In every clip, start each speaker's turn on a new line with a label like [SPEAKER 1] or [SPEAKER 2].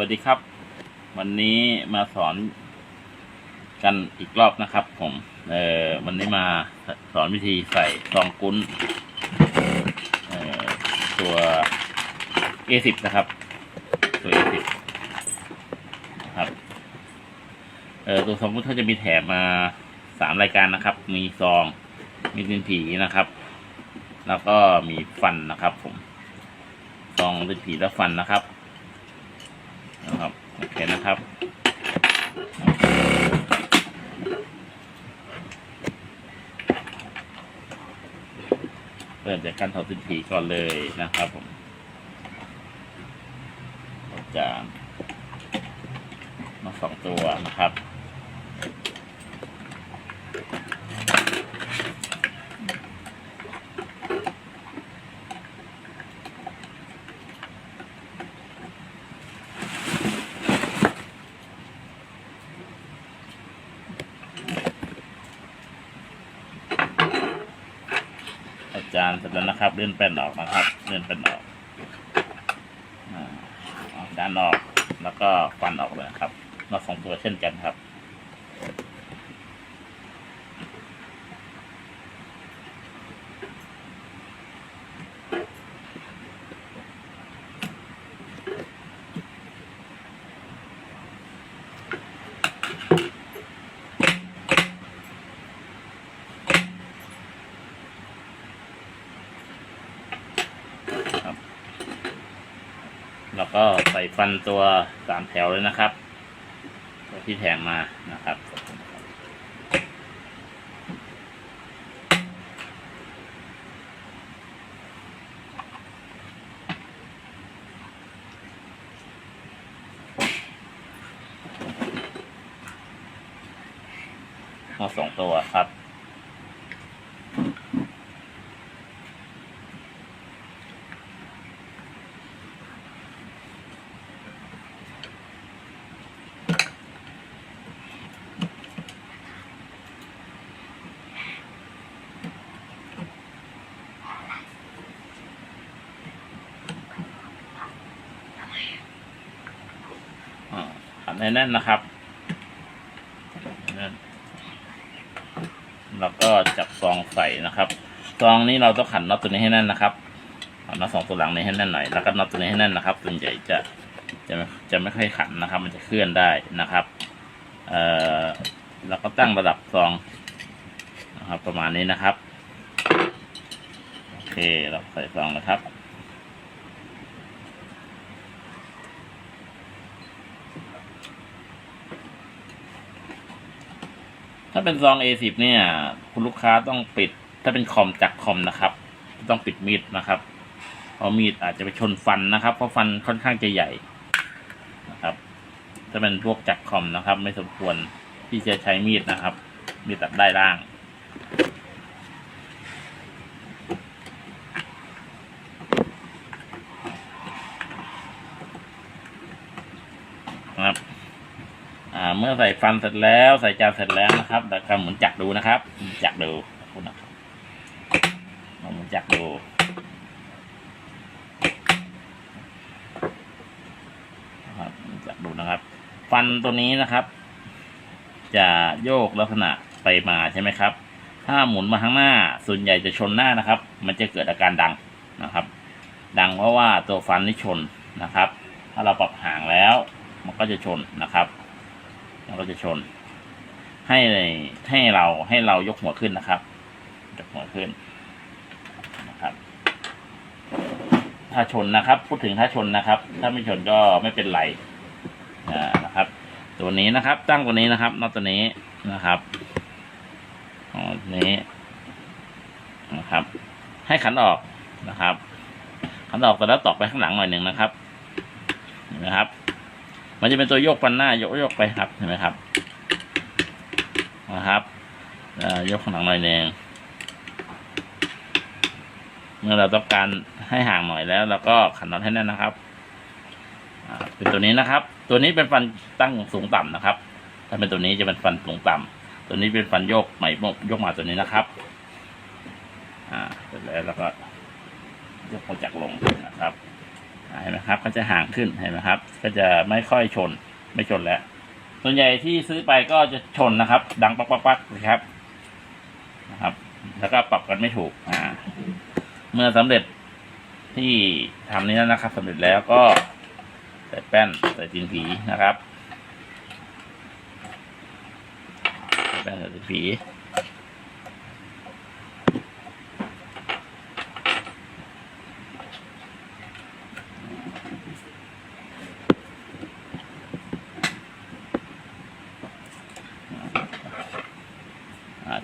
[SPEAKER 1] วัสดีครับ วันนี้มาสอนกันอีกรอบนะครับ ผม เอ่อวันนี้มาสอนวิธีใส่ซองกุ้นเอ่อตัว A10 นะครับ ตัว A10 นะครับ เอ่อตัวซองกุ้นเขาจะมีแถมมาสามรายการนะครับ มีซอง มีดินผีนะครับ แล้วก็มีฟันนะครับ ผมซองดินผีและฟันนะครับ เห็นนะครับ เริ่มจากการถอดสินผีก่อนเลยนะครับผมจาจะมาสองตัวนะครับ จารเสร็จแล้วนะครับ เลื่อนแป้นออกนะครับ เลื่อนแป้นออกอ่าเอาด้านออก แล้วก็ฟันออกเลยครับเราสองตัวเช่นกันครับ แล้วก็ใส่ฟันตัวสามแถวเลยนะครับตัวที่แทงมานะครับเอาสองตัวครับ อ่า ขันให้แน่นนะครับแน่นแล้วก็จับซองใส่นะครับ ซองนี้เราต้องขันน็อตตัวนี้ให้แน่นนะครับเอาน็อตสองตัวหลังนี้ให้แน่นหน่อย แล้วก็น็อตตัวนี้ให้แน่นนะครับส่วนใหญ่จะจะไม่จะไม่ค่อยขันนะครับ มันจะเคลื่อนได้นะครับเอ่อแล้วก็ตั้งระดับซองนะครับ ประมาณนี้นะครับ โอเคเราใส่ซองนะครับ ถ้าเป็นซอง A10 เนี่ย คุณลูกค้าต้องปิด ถ้าเป็นคอมจากคอมนะครับ ต้องปิดมีดนะครับเพราะมีดอาจจะไปชนฟันนะครับ เพราะฟันค่อนข้างจะใหญ่นะครับ ถ้าเป็นพวกจากคอมนะครับ ไม่สมควรที่จะใช้มีดนะครับ มีดตัดได้ล่าง นะครับ อ่า เมื่อใส่ฟันเสร็จแล้วใส่จานเสร็จแล้วนะครับแล้วก็หมุนจักรดูนะครับหมุนจักรดูขอบคุณนะครับลองหมุนจักรดูนะครับหมุนจักรดูนะครับ ฟันตัวนี้นะครับ จะโยกลักษณะไปมาใช่ไหมครับ ถ้าหมุนมาข้างหน้าส่วนใหญ่จะชนหน้านะครับ มันจะเกิดอาการดังนะครับ ดังเพราะว่าตัวฟันนี่ชนนะครับ ถ้าเราปรับห่างแล้วมันก็จะชนนะครับ มันก็จะชน ให้ให้เราให้เรายกหัวขึ้นนะครับยกหัวขึ้นนะครับ ถ้าชนนะครับ พูดถึงถ้าชนนะครับ ถ้าไม่ชนก็ไม่เป็นไรนะครับ ตัวนี้นะครับ ตั้งตัวนี้นะครับน็อตตัวนี้นะครับอ๋อนี้นะครับ ให้ขันออกนะครับขันออกแต่แล้วตอกไปข้างหลังหน่อยหนึ่งนะครับนไหมครับ มันจะเป็นตัวโยกฟันหน้ายกโยกไปครับเห็นไหมครับนะครับยกข้างหลังหน่อยหนึ่งเมื่อเราต้องการให้ห่างหน่อยแล้วเราก็ขันน็อตให้แน่นนะครับเป็นตัวนี้นะครับ ตัวนี้เป็นฟันตั้งสูงต่ำนะครับ ถ้าเป็นตัวนี้จะเป็นฟันสูงต่ำตัวนี้เป็นฟันโยกใหม่โยกมาตัวนี้นะครับ อ่าเสร็จแล้วแล้วก็ยกหัวจักลงนะครับ เห็นไหมครับ ก็จะห่างขึ้นเห็นไหมครับ ก็จะไม่ค่อยชนไม่ชนแล้ว ส่วนใหญ่ที่ซื้อไปก็จะชนนะครับ ดังปักปักปักนะครับนะครับ แล้วก็ปรับกันไม่ถูกอ่า เมื่อสำเร็จที่ทำนี้แล้วนะครับสำเร็จแล้วก็ใส่แป้นใส่ดินผีนะครับใส่แป้นใส่ดินผี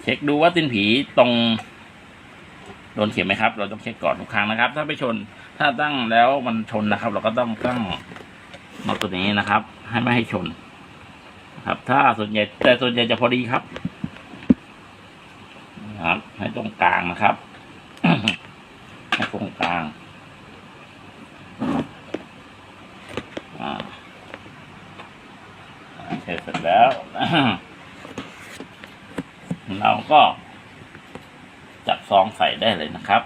[SPEAKER 1] เช็คดูว่าตินผีตรงโดนเข็มไหมครับ เราต้องเช็คก่อนทุกครั้งนะครับ ถ้าไปชน ถ้าตั้งแล้วมันชนนะครับ เราก็ต้องตั้งมาตัวนี้นะครับ ให้ไม่ให้ชน ครับ ถ้าส่วนใหญ่แต่ส่วนใหญ่จะพอดีครับนะครับ ให้ตรงกลางนะครับให้ตรงกลางอ่าเสร็จแล้ว เราก็จับซองใส่ได้เลยนะครับ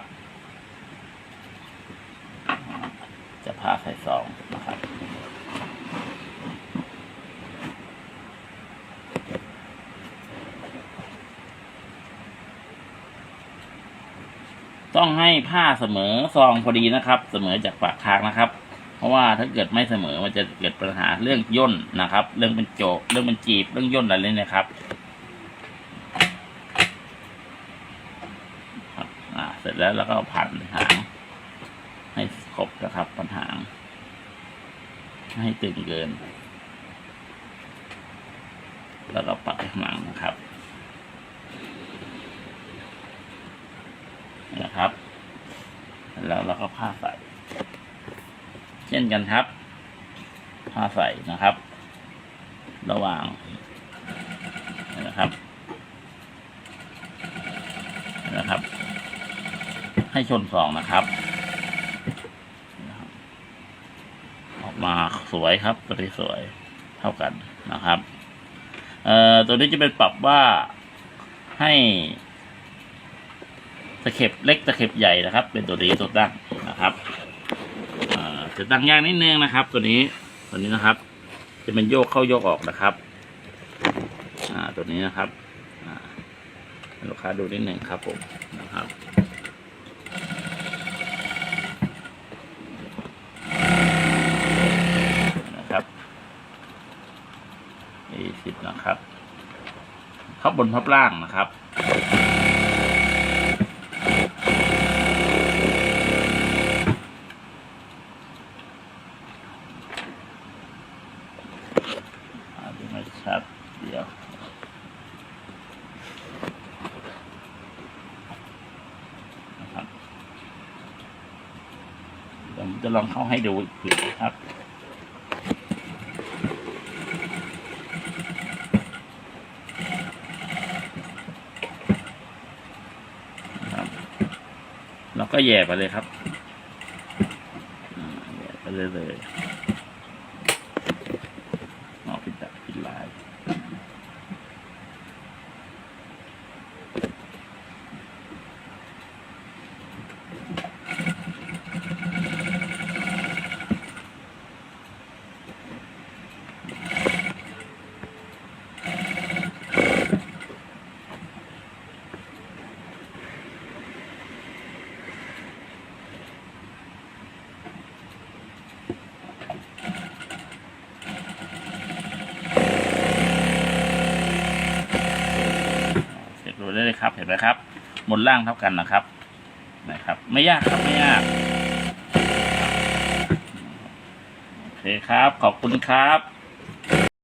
[SPEAKER 1] จะพาใส่ซองนะครับต้องให้ผ้าเสมอซองพอดีนะครับ เสมอจากปากทางนะครับ เพราะว่าถ้าเกิดไม่เสมอมันจะเกิดปัญหาเรื่องย่นนะครับ เรื่องเป็นโจกเรื่องเป็นจีบเรื่องย่นอะไรเนี่ยนะครับอ่า เสร็ จแล้วแล้วก็พันหางให้ครบนะครับพันหางให้ตึงเกิน แล้วก็ปักข้างหลังนะครับนะครับ แล้วเราก็ผ้าใส่ เช่นกันครับ ผ้าใส่นะครับ ระหว่างนะครับนะครับ ให้ชนสองนะครับ ออกมาสวยครับตัวนี้สวยเท่ากันนะครับ เอ่อตัวนี้จะเป็นปรับว่าให้ตะเข็บเล็กตะเข็บใหญ่นะครับ เป็นตัวนี้ตัวตั้งนะครับอจะตั้งยากนิดนึงนะครับ ตัวนี้ตัวนี้นะครับ จะเป็นโยกเข้าโยกออกนะครับ อ่าตัวนี้นะครับลูกค้าดูนิดหนึ่งครับผมนะครับ ยี่สิบนะครับพับบนพับล่างนะครับอาจจะไม่ชัดเดี๋ยวนะครับเดี๋ยวผมจะลองเข้าให้ดูอีกทีนะครับ เราก็แย่ไปเลยครับแย่ไปเลยเลยนอกพิดดักพิดลาย เครับ เห็นไหมครับบนล่างเท่ากันนะครับ นะครับ ไม่ยากครับไม่ยากโอเคครับ ขอบคุณครับ